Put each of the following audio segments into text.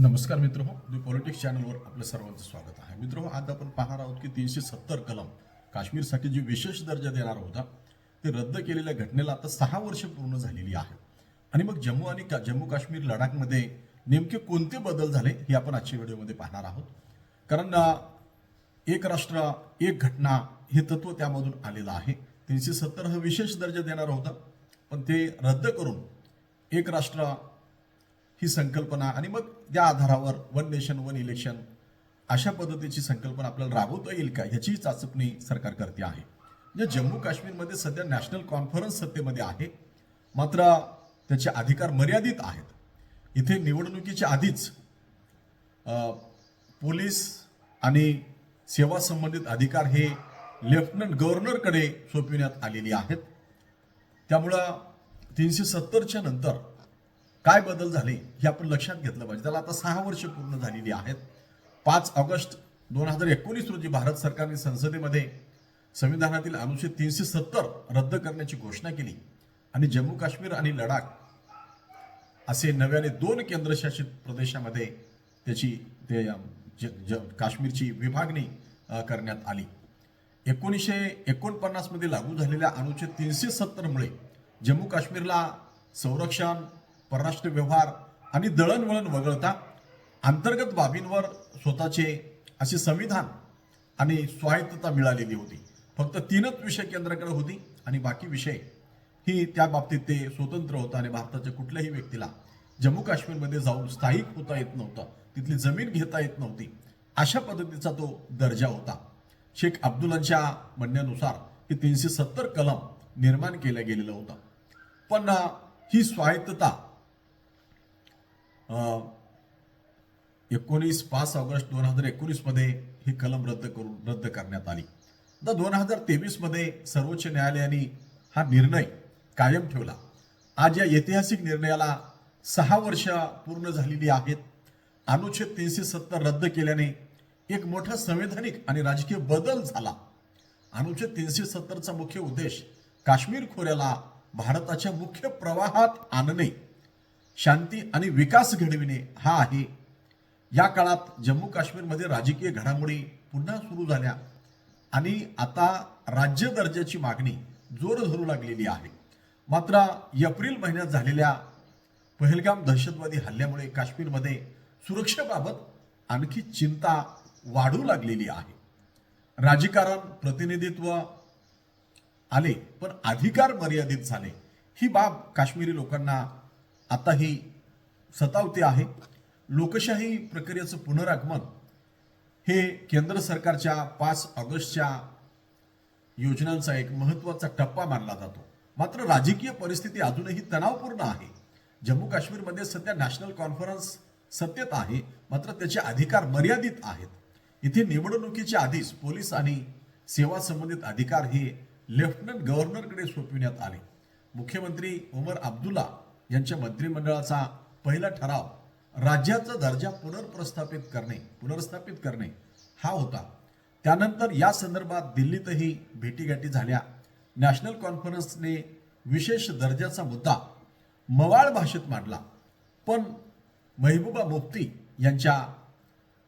नमस्कार मित्र हो द पॉलिटिक्स चॅनलवर आपलं सर्वांचं स्वागत आहे. मित्र हो आज आपण पाहणार आहोत की तीनशे सत्तर कलम काश्मीरसाठी जे विशेष दर्जा देणार होता ते रद्द केलेल्या घटनेला आता सहा वर्ष पूर्ण झालेली आहे. आणि मग जम्मू आणि का जम्मू काश्मीर लडाखमध्ये नेमके कोणते बदल झाले हे आपण आजच्या व्हिडिओमध्ये पाहणार आहोत. कारण एक राष्ट्र एक घटना हे तत्व त्यामधून आलेलं आहे. तीनशे सत्तर हा विशेष दर्जा देणार होता पण ते रद्द करून एक राष्ट्र ही संकल्पना. आणि मग त्या आधारावर वन नेशन वन इलेक्शन अशा पद्धतीची संकल्पना आपल्याला राबवता येईल का? ह्याची चाचपणी सरकार करते आहे. म्हणजे जम्मू काश्मीरमध्ये सध्या नॅशनल कॉन्फरन्स सत्तेमध्ये आहे. मात्र त्याचे अधिकार मर्यादित आहेत. इथे निवडणुकीच्या आधीच पोलीस आणि सेवा संबंधित अधिकार हे लेफ्टनंट गव्हर्नरकडे सोपविण्यात आलेली आहेत. त्यामुळं तीनशे सत्तरच्या नंतर काय बदल झाले हे आपण लक्षात घेतलं पाहिजे. त्याला आता सहा वर्ष पूर्ण झालेली आहेत. पाच ऑगस्ट दोन हजार एकोणीस रोजी भारत सरकारने संसदेमध्ये संविधानातील अनुच्छेद तीनशे सत्तर रद्द करण्याची घोषणा केली. आणि जम्मू काश्मीर आणि लडाख असे नव्याने दोन केंद्रशासित प्रदेशामध्ये त्याची ते ज- ज- काश्मीरची विभागणी करण्यात आली. एकोणीसशे एकोणपन्नासमध्ये लागू झालेल्या अनुच्छेद तीनशे सत्तरमुळे जम्मू काश्मीरला संरक्षण परराष्ट्र व्यवहार आणि दळणवळण वगळता अंतर्गत बाबींवर स्वतःचे असे संविधान आणि स्वायत्तता मिळालेली होती. फक्त तीनच विषय केंद्राकडे होती आणि बाकी विषय ही त्या बाबतीत ते स्वतंत्र होतं आणि भारताच्या कुठल्याही व्यक्तीला जम्मू काश्मीरमध्ये जाऊन स्थायिक होता येत नव्हतं. तिथली जमीन घेता येत नव्हती. अशा पद्धतीचा तो दर्जा होता. शेख अब्दुल्लांच्या म्हणण्यानुसार हे तीनशे सत्तर कलम निर्माण केलं गेलेलं होतं. पण ही स्वायत्तता एकोणीस पाच ऑगस्ट दोन हजार एकोणीसमध्ये ही कलम रद्द करून रद्द करण्यात आली. तर दोन हजार तेवीसमध्ये सर्वोच्च न्यायालयाने हा निर्णय कायम ठेवला. आज या ऐतिहासिक निर्णयाला सहा वर्ष पूर्ण झालेली आहेत. अनुच्छेद तीनशे सत्तर रद्द केल्याने एक मोठा संवैधानिक आणि राजकीय बदल झाला. अनुच्छेद तीनशे सत्तरचा मुख्य उद्देश काश्मीर खोऱ्याला भारताच्या मुख्य प्रवाहात आणणे. शांती आणि विकास घडविणे हा आहे. या काळात जम्मू काश्मीरमध्ये राजकीय घडामोडी पुन्हा सुरू झाल्या आणि आता राज्य दर्जाची मागणी जोर धरू लागलेली आहे. मात्र एप्रिल महिन्यात झालेल्या पहलगाम दहशतवादी हल्ल्यामुळे काश्मीरमध्ये सुरक्षेबाबत आणखी चिंता वाढू लागलेली आहे. राजकारण प्रतिनिधित्व आले पण अधिकार मर्यादित झाले. ही बाब काश्मीरी लोकांना आता ही सतावते आहे. लोकशाही प्रक्रियेचं पुनरागमन हे केंद्र सरकारच्या पाच ऑगस्टच्या योजनांचा एक महत्त्वाचा टप्पा मानला जातो. मात्र राजकीय परिस्थिती अजूनही तणावपूर्ण आहे. जम्मू काश्मीरमध्ये सध्या नॅशनल कॉन्फरन्स सत्तेत आहे मात्र त्याचे अधिकार मर्यादित आहेत. इथे निवडणुकीच्या आधीच पोलीस आणि सेवा संबंधित अधिकार हे लेफ्टनंट गव्हर्नरकडे सोपविण्यात आले. मुख्यमंत्री उमर अब्दुल्ला यांच्या मंत्रिमंडळाचा पहिला ठराव राज्याचा दर्जा पुनर्प्रस्थापित करणे पुनर्स्थापित करणे हा होता. त्यानंतर या संदर्भात दिल्लीतही भेटीगाठी झाल्या. नॅशनल कॉन्फरन्सने विशेष दर्जाचा मुद्दा मवाळ भाषेत मांडला. पण महबूबा मुफ्ती यांच्या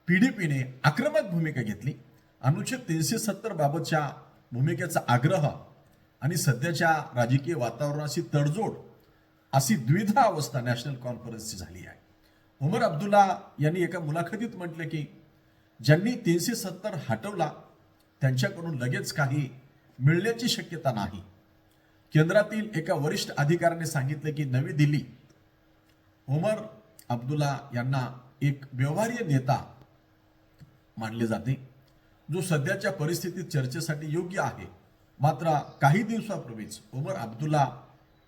पी डी पीने आक्रमक भूमिका घेतली. अनुच्छेद तीनशे सत्तर बाबतच्या भूमिकेचा आग्रह आणि सध्याच्या राजकीय वातावरणाशी तडजोड अशी द्विधा अवस्था नॅशनल कॉन्फरन्सची झाली आहे. उमर अब्दुल्ला यांनी एका मुलाखतीत म्हटले की ज्यांनी तीनशे सत्तर हटवला त्यांच्याकडून लगेच काही मिळण्याची शक्यता नाही. केंद्रातील एका वरिष्ठ अधिकाऱ्याने सांगितले की नवी दिल्ली उमर अब्दुल्ला यांना एक व्यवहार्य नेता मानले जाते जो सध्याच्या परिस्थितीत चर्चेसाठी योग्य आहे. मात्र काही दिवसापूर्वीच उमर अब्दुल्ला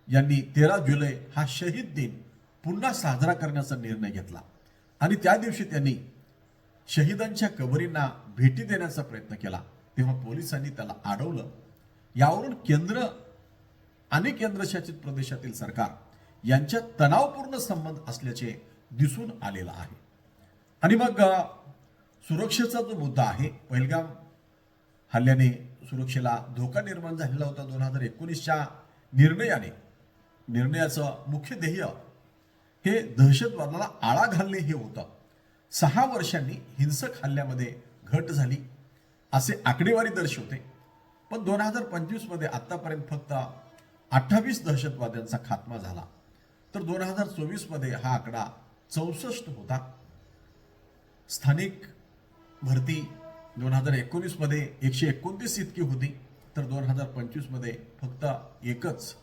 यांनी तेरा जुलै हा शहीद दिन पुन्हा साजरा करण्याचा निर्णय घेतला. आणि त्या दिवशी त्यांनी शहीदांच्या कबरींना भेटी देण्याचा प्रयत्न केला. तेव्हा पोलिसांनी त्याला अडवलं यावरून केंद्र आणि केंद्रशासित प्रदेशातील सरकार यांच्यात तणावपूर्ण संबंध असल्याचे दिसून आलेला आहे. आणि मग सुरक्षेचा जो मुद्दा आहे पहिलगाम हल्ल्याने सुरक्षेला धोका निर्माण झालेला होता दोन हजार एकोणीसच्या निर्णयाने. निर्णयाचं मुख्य ध्येय हे दहशतवादाला आळा घालणे हे होतं. सहा वर्षांनी हिंसक हल्ल्यामध्ये घट झाली असे आकडेवारी दर्शवते. पण दोन हजार पंचवीसमध्ये आत्तापर्यंत फक्त अठ्ठावीस दहशतवाद्यांचा खात्मा झाला. तर दोन हजार चोवीसमध्ये हा आकडा चौसष्ट होता. स्थानिक भरती दोन हजार एकोणीसमध्ये एकशे एकोणतीस इतकी होती. तर दोन हजार पंचवीसमध्ये फक्त एकच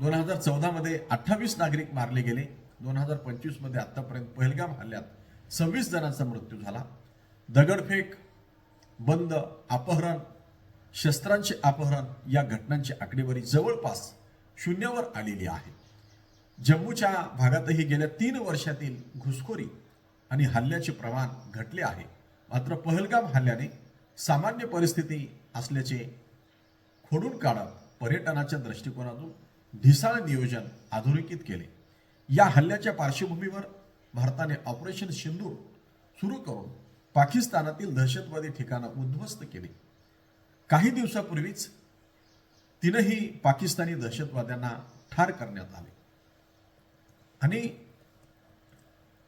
दोन हजार चौदामध्ये अठ्ठावीस नागरिक मारले गेले. दोन हजार पंचवीसमध्ये आत्तापर्यंत पहलगाम हल्ल्यात सव्वीस जणांचा मृत्यू झाला. दगडफेक बंद अपहरण शस्त्रांचे अपहरण या घटनांची आकडेवारी जवळपास शून्यावर आलेली आहे. जम्मूच्या भागातही गेल्या तीन वर्षातील घुसखोरी आणि हल्ल्याचे प्रमाण घटले आहे. मात्र पहलगाम हल्ल्याने सामान्य परिस्थिती असल्याचे खोडून काढत पर्यटनाच्या दृष्टिकोनातून ढिसाळ नियोजन अधोरेखित केले. या हल्ल्याच्या पार्श्वभूमीवर भारताने ऑपरेशन सिंदूर सुरू करून पाकिस्तानातील दहशतवादी ठिकाणं उद्ध्वस्त केली. काही दिवसापूर्वीच तीनही पाकिस्तानी दहशतवाद्यांना ठार करण्यात आले. आणि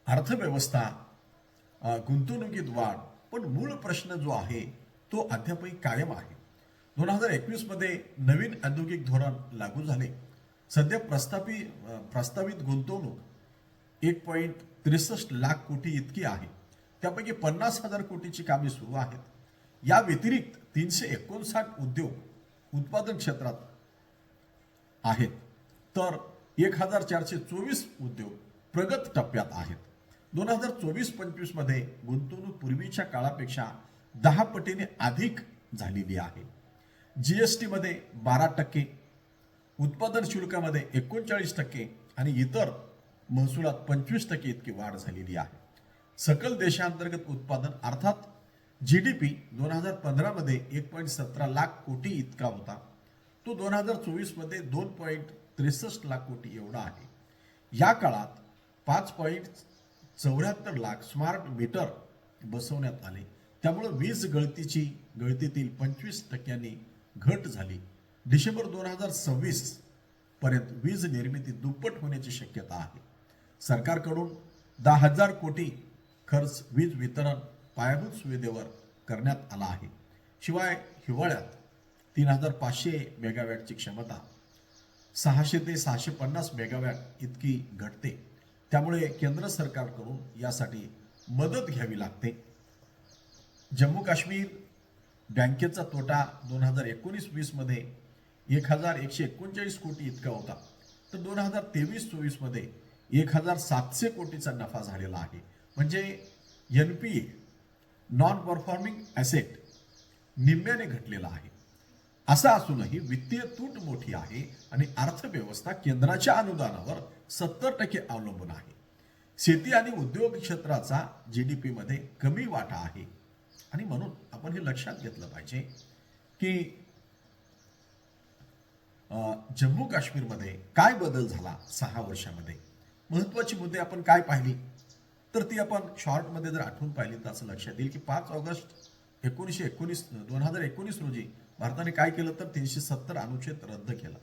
अर्थव्यवस्था गुंतवणुकीत वाढ पण मूळ प्रश्न जो आहे तो अद्यापही कायम आहे. दोन हजार एकवीसमध्ये नवीन औद्योगिक धोरण लागू झाले. सध्या प्रस्थापित प्रस्तावित गुंतवणूक एक पॉईंट त्रेसष्ट लाख कोटी इतकी आहे. त्यापैकी पन्नास हजार कोटीची कामे सुरू आहेत. या व्यतिरिक्त तीनशे एकोणसाठ उद्योग उत्पादन क्षेत्रात आहेत. तर एक हजार चारशे चोवीस उद्योग प्रगत टप्प्यात आहेत. दोन हजार चोवीस पंचवीसमध्ये गुंतवणूक पूर्वीच्या काळापेक्षा दहा पटीने अधिक झालेली आहे. जी एस टीमध्ये बारा टक्के उत्पादन शुल्कामध्ये एकोणचाळीस टक्के आणि इतर महसुलात पंचवीस टक्के इतकी वाढ झालेली आहे. सकल देशांतर्गत उत्पादन अर्थात जी डी पी दोन हजार पंधरामध्ये एक पॉईंट सतरा लाख कोटी इतका होता. तो दोन हजार चोवीसमध्ये दोन पॉईंट त्रेसष्ट लाख कोटी एवढा आहे. या काळात पाच पॉईंट चौऱ्याहत्तर लाख स्मार्ट मीटर बसवण्यात आले. त्यामुळे वीज गळतीची गळतीतील पंचवीस टक्क्यांनी घट झाली. डिसेंबर दोन हजार सव्वीस पर्यंत वीज निर्मिती दुप्पट होण्याची शक्यता आहे. सरकारकडून दहा हजार कोटी खर्च वीज वितरण पायाभूत सुविधेवर करण्यात आला आहे. शिवाय हिवाळ्यात तीन हजार पाचशे मेगावॅटची क्षमता सहाशे ते सहाशे पन्नास मेगावॅट इतकी घटते. त्यामुळे केंद्र सरकारकडून यासाठी मदत घ्यावी लागते. जम्मू काश्मीर बँकेचा तोटा दोन हजार एकोणीस वीसमध्ये एक हजार एकशे एकोणचाळीस कोटी इतका होता. तर दोन हजार तेवीस चोवीसमध्ये एक हजार सातशे कोटीचा नफा झालेला आहे. म्हणजे N P A non performing asset निम्म्याने घटलेला आहे. असं असूनही वित्तीय तूट मोठी आहे आणि अर्थव्यवस्था केंद्राच्या अनुदानावर सत्तर टक्के अवलंबून आहे. शेती आणि उद्योग क्षेत्राचा जी डी पीमध्ये कमी वाटा आहे. आणि म्हणून आपण हे लक्षात घेतलं पाहिजे की जम्मू काश्मीरमध्ये काय बदल झाला सहा वर्षामध्ये? महत्त्वाचे मुद्दे आपण काय पाहिली? तर ती आपण शॉर्टमध्ये जर आठवून पाहिली तर असं लक्षात येईल की पाच ऑगस्ट एकोणीसशे एकोणीस दोन हजार एकोणीस रोजी भारताने काय केलं तर तीनशे सत्तर अनुच्छेद रद्द केला.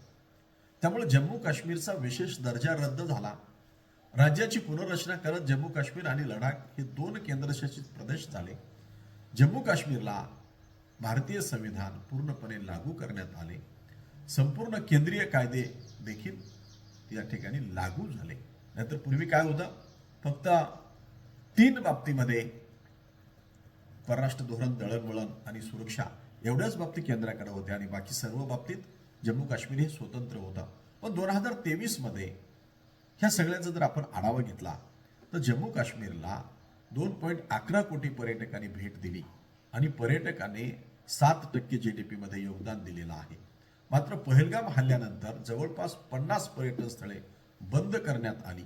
त्यामुळे जम्मू काश्मीरचा विशेष दर्जा रद्द झाला. राज्याची पुनर्रचना करत जम्मू काश्मीर आणि लडाख हे दोन केंद्रशासित प्रदेश झाले. जम्मू काश्मीरला भारतीय संविधान पूर्णपणे लागू करण्यात आले. संपूर्ण केंद्रीय कायदे देखील या ठिकाणी लागू झाले. नाहीतर पूर्वी काय होतं? फक्त तीन बाबतीमध्ये परराष्ट्र धोरण दळणवळण आणि सुरक्षा एवढ्याच बाबतीत केंद्राकडे होत्या आणि बाकी सर्व बाबतीत जम्मू काश्मीर हे स्वतंत्र होतं. पण दोन हजार तेवीसमध्ये ह्या सगळ्याचा जर आपण आढावा घेतला तर जम्मू काश्मीरला दोन पॉईंट अकरा कोटी पर्यटकांनी भेट दिली आणि पर्यटकाने सात टक्के जी डी पीमध्ये योगदान दिलेलं आहे. मात्र पहलगाम हल्ल्यानंतर जवळपास पन्नास पर्यटन स्थळे बंद करण्यात आली.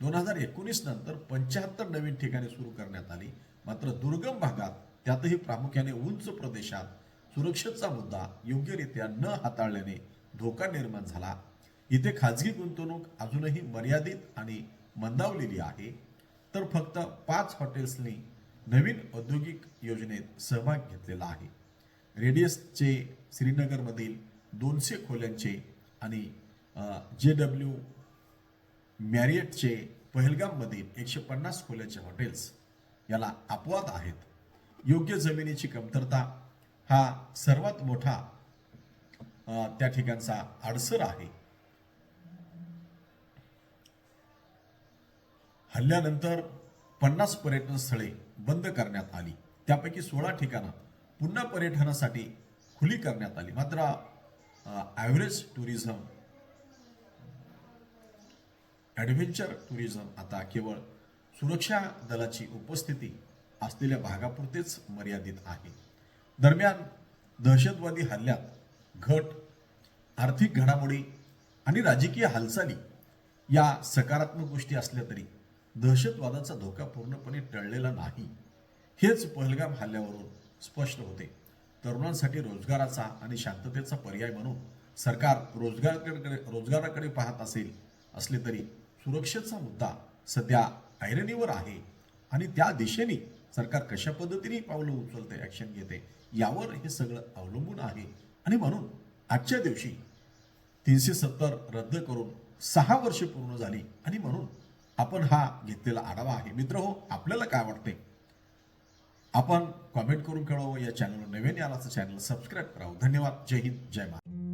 दोन हजार एकोणीस नंतर पंच्याहत्तर नवीन ठिकाणे सुरू करण्यात आली. मात्र दुर्गम भागात त्यातही प्रामुख्याने उंच प्रदेशात सुरक्षेचा मुद्दा योग्यरित्या न हाताळल्याने धोका निर्माण झाला. इथे खाजगी गुंतवणूक अजूनही मर्यादित आणि मंदावलेली आहे. तर फक्त पाच हॉटेल्सनी नवीन औद्योगिक योजनेत सहभाग घेतलेला आहे. रेडियसचे श्रीनगरमधील दोनशे खोल्यांचे आणि जे डब्ल्यू मॅरियटचे पहलगाममधील एकशे पन्नास खोल्याचे हॉटेल्स याला अपवाद आहेत. योग्य जमिनीची कमतरता हा सर्वात मोठा त्या ठिकाणचा अडसर आहे. हल्ल्यानंतर पन्नास पर्यटन स्थळे बंद करण्यात आली. त्यापैकी सोळा ठिकाणं पुन्हा पर्यटनासाठी खुली करण्यात आली. मात्र ॲव्हरेज टुरिझम ॲडव्हेंचर टुरिझम आता केवळ सुरक्षा दलाची उपस्थिती असलेल्या भागापुरतेच मर्यादित आहे. दरम्यान दहशतवादी हल्ल्यात घट आर्थिक घडामोडी आणि राजकीय हालचाली या सकारात्मक गोष्टी असल्या तरी दहशतवादाचा धोका पूर्णपणे टळलेला नाही. हेच पहलगाम हल्ल्यावरून स्पष्ट होते. तरुणांसाठी रोजगाराचा आणि शांततेचा पर्याय म्हणून सरकार रोजगाराकडे रोजगाराकडे पाहत असेल असले तरी सुरक्षेचा मुद्दा सध्या ऐरणीवर आहे. आणि त्या दिशेने सरकार कशा पद्धतीने पावलं उचलते ॲक्शन घेते यावर हे सगळं अवलंबून आहे. आणि म्हणून आजच्या दिवशी तीनशे सत्तर रद्द करून सहा वर्षे पूर्ण झाली. आणि म्हणून आपण हा घेतलेला आढावा आहे. मित्र हो आपल्याला काय वाटते? आपण कॉमेंट करून कळवू या चॅनलवर नवीन आला तर चॅनल सबस्क्राईब करावं. धन्यवाद. जय हिंद. जय महाराज